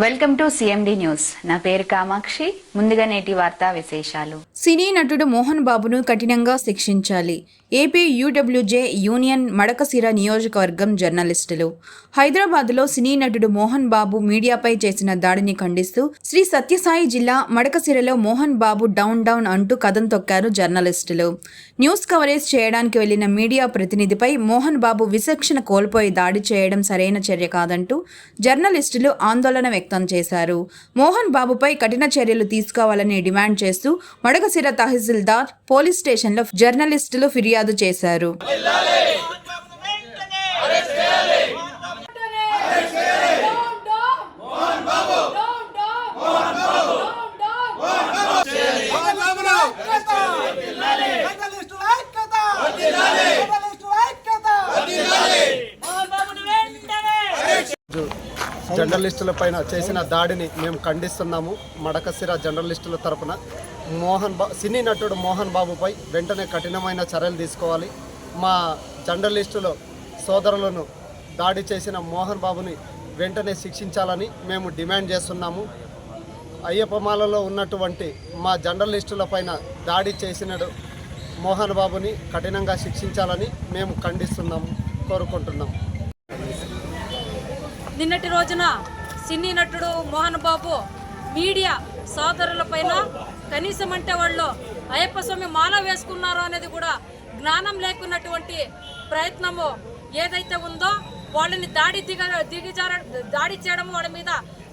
Welcome to CMD news. నా పేరు కామాక్షి. ముందుగా నేటి వార్తా విశేషాలు. సినీ నటుడు మోహన్ బాబును కఠినంగా శిక్షించాలి. ఏపీ యూడబ్ల్యూజే యూనియన్ మడకసిర నియోజకవర్గం జర్నలిస్టులు. హైదరాబాద్లో సినీ నటుడు మోహన్ బాబు మీడియాపై చేసిన దాడిని ఖండిస్తూ శ్రీ సత్యసాయి జిల్లా మడకసిరలో మోహన్ బాబు డౌన్ డౌన్ అంటూ కథం తొక్కారు జర్నలిస్టులు. న్యూస్ కవరేజ్ చేయడానికి వెళ్ళిన మీడియా ప్రతినిధిపై మోహన్ బాబు విచక్షణ కోల్పోయి దాడి చేయడం సరైన చర్య కాదంటూ జర్నలిస్టులు ఆందోళన వ్యక్తం చేశారు. మోహన్ బాబుపై కఠిన చర్యలు తీసుకోవాలని డిమాండ్ చేస్తూ మడగసిర తహసీల్దార్ పోలీస్ స్టేషన్లో జర్నలిస్టులు ఫిర్యాదు చేశారు. జర్నలిస్టుల పైన చేసిన దాడిని మేము ఖండిస్తున్నాము. మడకసిర జర్నలిస్టుల తరపున మోహన్ బా సినీ నటుడు మోహన్ బాబుపై వెంటనే కఠినమైన చర్యలు తీసుకోవాలి. మా జర్నలిస్టులు సోదరులను దాడి చేసిన మోహన్ బాబుని వెంటనే శిక్షించాలని మేము డిమాండ్ చేస్తున్నాము. అయ్యప్పమాలలో ఉన్నటువంటి మా జర్నలిస్టుల పైన దాడి చేసినడు మోహన్ బాబుని కఠినంగా శిక్షించాలని మేము ఖండిస్తున్నాము కోరుకుంటున్నాము. నిన్నటి రోజున సినీ నటుడు మోహన్ బాబు మీడియా సోదరులపైన కనీసం అంటే వాళ్ళు అయ్యప్ప స్వామి మాల వేసుకున్నారో అనేది కూడా జ్ఞానం లేకున్నటువంటి ప్రయత్నము ఏదైతే ఉందో వాళ్ళని దాడి దిగ దిగజార దాడి చేయడం వాళ్ళ మీద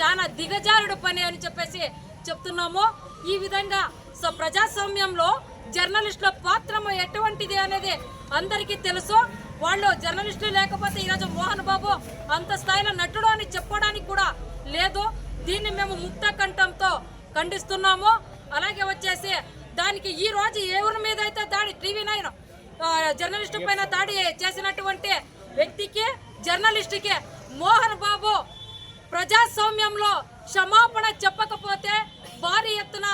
చాలా దిగజారుడు పని అని చెప్పేసి చెప్తున్నాము. ఈ విధంగా సో ప్రజాస్వామ్యంలో జర్నలిస్టుల పాత్రము ఎటువంటిది అనేది అందరికీ తెలుసు. వాళ్ళు జర్నలిస్టులు లేకపోతే ఈరోజు మోహన్ బాబు అంత స్థాయిలో నటుడు అని చెప్పడానికి కూడా లేదు. దీన్ని మేము ముక్త కంఠంతో ఖండిస్తున్నాము. అలాగే వచ్చేసి దానికి ఈ రోజు ఎవరి మీద అయితే దాడి టీవీ నైన్ జర్నలిస్టు పైన దాడి చేసినటువంటి వ్యక్తికి జర్నలిస్టుకి మోహన్ బాబు ప్రజాస్వామ్యంలో క్షమాపణ చెప్పకపోతే భారీ ఎత్తున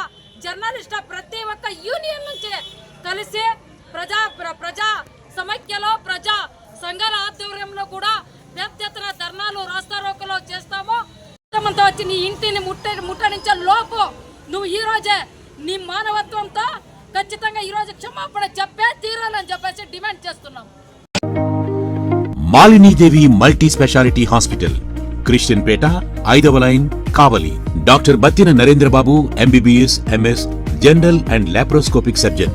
జర్నలిస్టు ప్రతి ఒక్క యూనియన్ నుంచి కలిసి ప్రజా ప్ర- ప్రజా సమైక్యలో ప్రజా సంఘాల ఆధ్వర్యంలో కూడా పెద్ద ఎత్తున ధర్నాలు రాస్తారోకలో చేస్తాము. అంతా వచ్చి నీ ఇంటిని ముట్ట ముట్టడించే లోపు నువ్వు ఈ రోజే నీ మానవత్వంతో ఖచ్చితంగా ఈ రోజు క్షమాపణ చెప్పే తీరాలని చెప్పేసి డిమాండ్ చేస్తున్నాం Malini Devi multi speciality hospital Christian పేట ఐదవ line Kavali. Doctor Battina Narendra Babu MBBS MS general and laparoscopic surgeon.